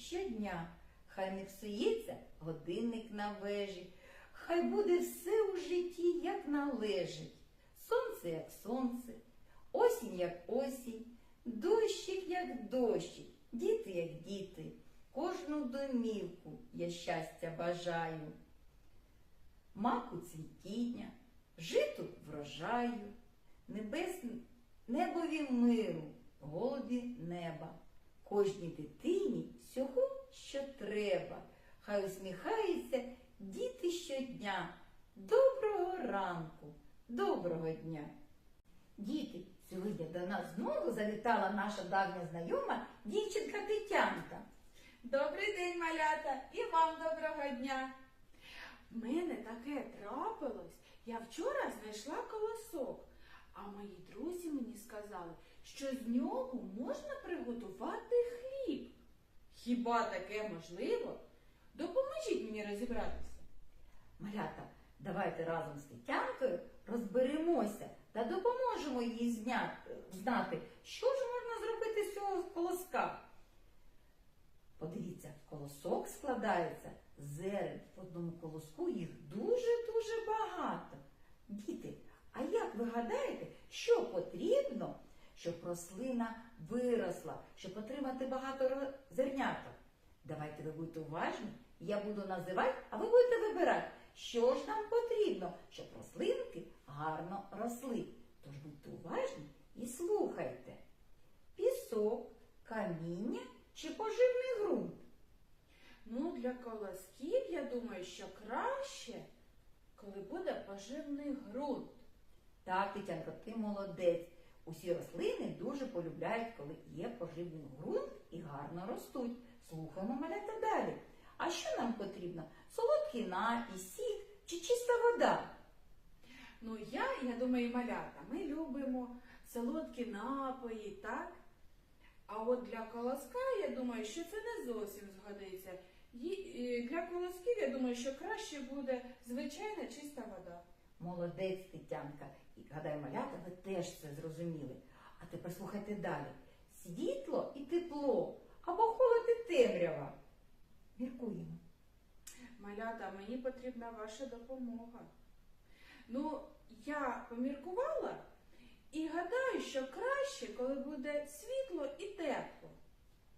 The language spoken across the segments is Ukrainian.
щодня. Хай не псується годинник на вежі, хай буде все у житті, як належить. Сонце, як сонце, осінь, як осінь, дощик, як дощик, діти, як діти. Кожну домівку я щастя бажаю. Маку цвітіння, житу врожаю, небес, небові миру, голубі неба. Кожній дитині всього, що треба. Хай усміхаються діти щодня. Доброго ранку, доброго дня. Діти, сьогодні до нас знову завітала наша давня знайома дівчинка Тетянка. Добрий день, малята, і вам доброго дня. В мене таке трапилось. Я вчора знайшла колосок, а мої друзі мені сказали, що з нього можна приготувати хліб. Хіба таке можливо? Допоможіть мені розібратися. Малята, давайте разом з Тетянкою розберемося та допоможемо їй зняти, знати, що ж можна зробити з цього колоска. Подивіться, колосок складається зерен. В одному колоску їх дуже-дуже багато. Діти, а як ви гадаєте, що потрібно, щоб рослина виросла, щоб отримати багато зерняток? Давайте ви будете уважні, я буду називати, а ви будете вибирати, що ж нам потрібно, щоб рослинки гарно росли. Тож будьте уважні і слухайте. Пісок, каміння чи поживний ґрунт? Ну, для колосків я думаю, що краще, коли буде поживний ґрунт. Так, Тетянко, ти молодець. Усі рослини дуже полюбляють, коли є поживний ґрунт і гарно ростуть. Слухаємо малята далі. А що нам потрібно? Солодкий напій, сік чи чиста вода? Ну, я, я думаю, малята, ми любимо солодкі напої, так? А от для колоска, я думаю, що це не зовсім згодиться. Е, Для колосків, я думаю, що краще буде звичайна чиста вода. Молодець, Тетянка. І гадаю, малята, ви теж це зрозуміли. А тепер слухайте далі. Світло і тепло або холод і темрява. Міркуємо. Малята, мені потрібна ваша допомога. Ну, я поміркувала і гадаю, що краще, коли буде світло і тепло.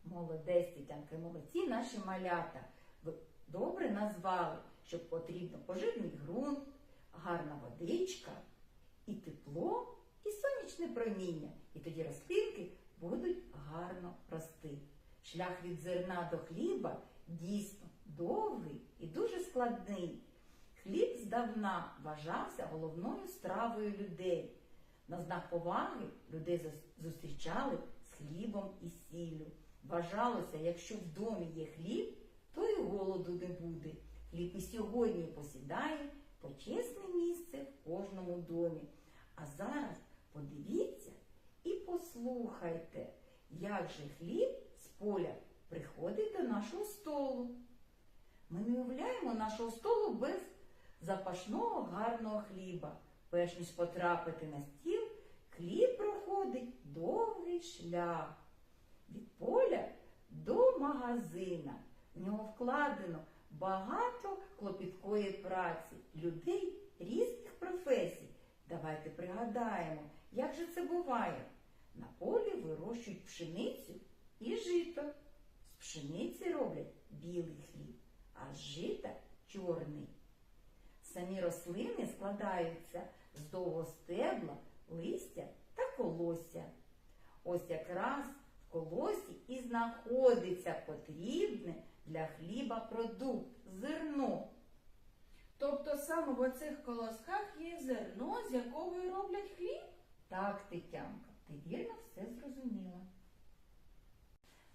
Молодець, Тетянка, молодці наші малята. Ви добре назвали, що потрібно поживний ґрунт, гарна водичка, і тепло, і сонячне проміння. І тоді рослинки будуть гарно рости. Шлях від зерна до хліба дійсно довгий і дуже складний. Хліб здавна вважався головною стравою людей. На знак поваги людей зустрічали з хлібом і сіллю. Вважалося, якщо в домі є хліб, то й голоду не буде. Хліб і сьогодні посідає почесне місце в кожному домі. А зараз подивіться і послухайте, як же хліб з поля приходить до нашого столу. Ми не уявляємо нашого столу без запашного гарного хліба. Перш ніж потрапити на стіл, хліб проходить довгий шлях від поля до магазина. В нього вкладено багато клопіткої праці, людей різних професій. Давайте пригадаємо, як же це буває. На полі вирощують пшеницю і жито. З пшениці роблять білий хліб, а з жита чорний. Самі рослини складаються з довгого стебла, листя та колосся. Ось якраз в колосі і знаходиться потрібне для хліба продукт зерно. Тобто саме в оцих колосках є зерно, з якого і роблять хліб? Так, Тетянка, ти вірно все зрозуміла.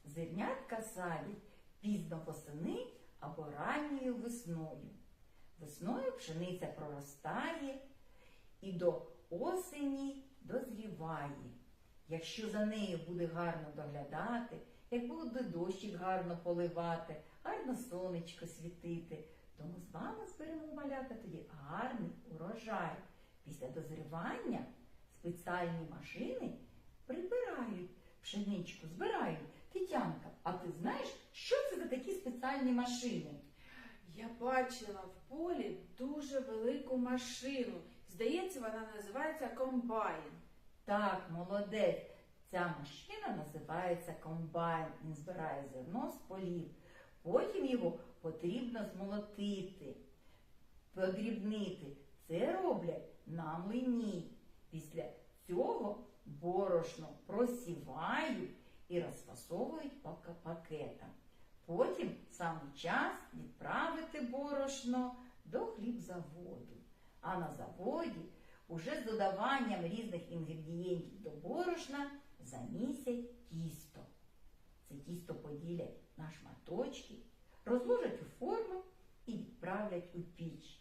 Зернятка садять пізно восени або ранньою весною. Весною пшениця проростає і до осені дозріває. Якщо за нею буде гарно доглядати, як буде дощик гарно поливати, гарно сонечко світити, то ми з вами зберемо малята тоді гарний урожай. Після дозрівання спеціальні машини прибирають пшеничку, збирають Тетянка, а ти знаєш, що це за такі спеціальні машини? Я бачила в полі дуже велику машину. Здається, вона називається комбайн. Так, молодець. Ця машина називається комбайн. Він збирає зерно з полів. Потім його потрібно змолотити, подрібнити. Це роблять на млині. Після цього борошно просівають і розфасовують по пакетам. Потім саме час відправити борошно до хлібзаводу. А на заводі уже з додаванням різних інгредієнтів до борошна замісять тісто. Це тісто поділять на шматочки, розложать у форми і відправлять у піч.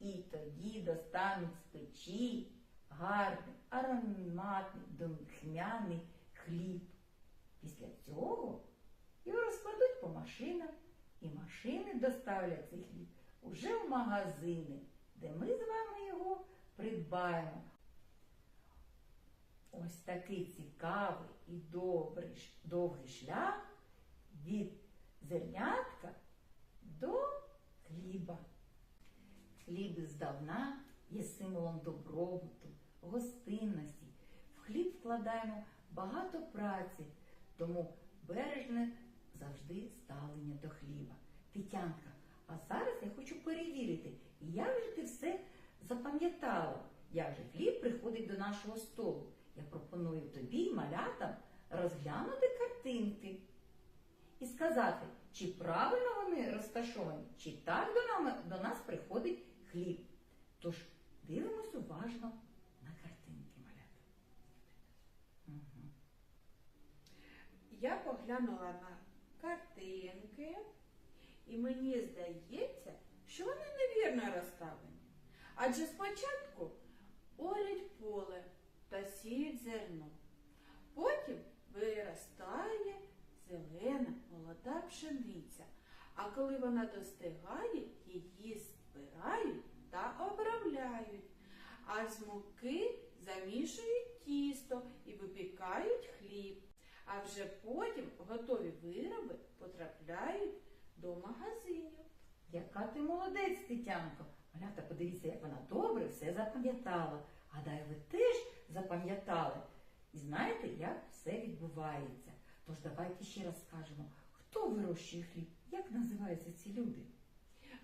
І тоді достануть з печі гарний, ароматний, духмяний хліб. Після цього його розкладуть по машинам, і машини доставлять цей хліб уже в магазини, де ми з вами його придбаємо. Ось такий цікавий і добрий, довгий шлях від зернятка до хліба. Хліб здавна є символом добробуту, гостинності. В хліб вкладаємо багато праці, тому бережне завжди ставлення до хліба. Тетянка, а зараз я хочу перевірити, як же ти все запам'ятала, як же хліб приходить до нашого столу. Я пропоную тобі, малятам, розглянути картинки і сказати, чи правильно вони розташовані, чи так до, нами, до нас приходить хліб. Тож дивимось уважно на картинки, малята. Угу. Я поглянула на картинки, і мені здається, що вони невірно розставлені. Адже спочатку орять поле та сіють зерно. Потім виростає зелена молода пшениця. А коли вона достигає, її збирають та обробляють. А з муки замішують тісто і випікають хліб. А вже потім готові вироби потрапляють до магазинів. Яка ти молодець, Тетянко. Малята, подивіться, як вона добре все запам'ятала. Гадаю, ви теж запам'ятали. І знаєте, як все відбувається. Тож давайте ще раз скажемо, хто вирощує хліб, як називаються ці люди.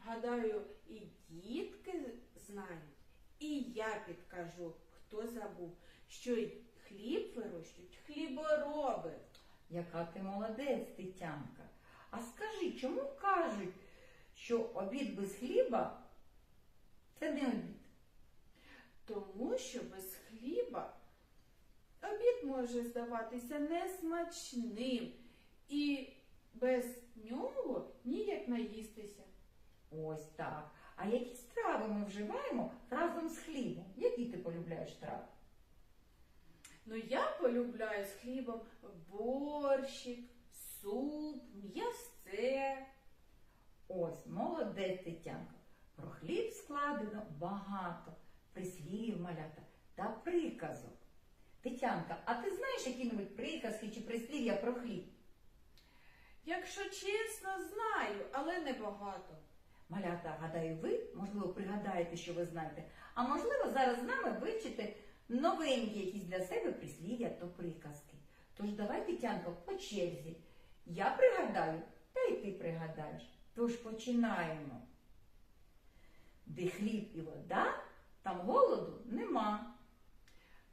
Гадаю, і дітки знають, і я підкажу, хто забув, що й хліб вирощують хлібороби. Яка ти молодець, Тетянка. А скажи, чому кажуть, що обід без хліба це не обід? Тому що без хліба обід може здаватися несмачним, і без нього ніяк наїстися. Ось так. А які страви ми вживаємо разом з хлібом? Які ти полюбляєш страви? Ну я полюбляю з хлібом борщик, суп, м'ясце. Ось, молодець Тетянка. Про хліб складено багато прислів'їв малята та приказок. Тетянка, а ти знаєш які-небудь приказки чи прислів'я про хліб? Якщо чесно, знаю, але не багато. Малята, гадаю, ви, можливо, пригадаєте, що ви знаєте, а можливо, зараз з нами вивчите новенькі якісь для себе прислів'я та приказки. Тож давай, Тетянко, по черзі. Я пригадаю, та й ти пригадаєш. Тож починаємо. Де хліб і вода, там голоду нема.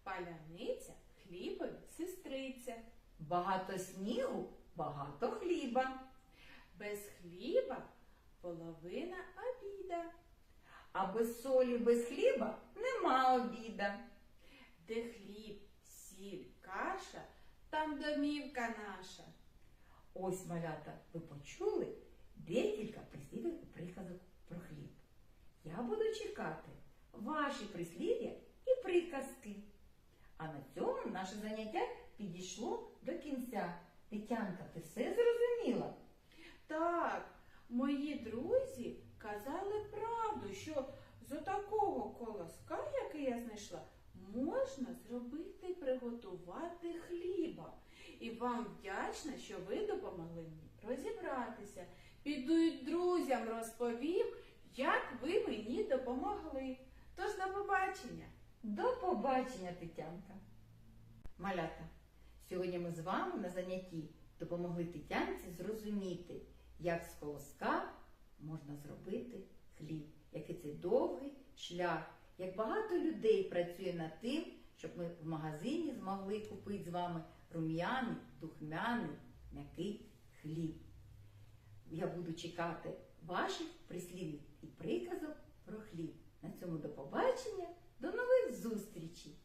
Паляниця хлібові сестриця. Багато снігу, багато хліба. Без хліба половина обіда. А без солі, без хліба нема обіда. Де хліб, сіль, каша, там домівка наша. Ось, малята, ви почули декілька прислів'їв і приказок про хліб. Я буду чекати ваші прислів'я і приказки. А на цьому наше заняття підійшло до кінця. Тетянка, ти все зрозуміла? Так, мої друзі казали правду, що з отакого колоска, який я знайшла, можна зробити приготувати хліба. і вам вдячна, що ви допомогли мені розібратися. Піду друзям розповім, як ви мені допомогли. Тож на побачення! До побачення, Тетянка. Малята, сьогодні ми з вами на занятті допомогли Тетянці зрозуміти, як з колоска можна зробити хліб, який це довгий шлях, як багато людей працює над тим, щоб ми в магазині змогли купити з вами рум'яний, духмяний, м'який хліб. Я буду чекати ваших прислівів і приказок про хліб. На цьому до побачення, до нових зустрічей!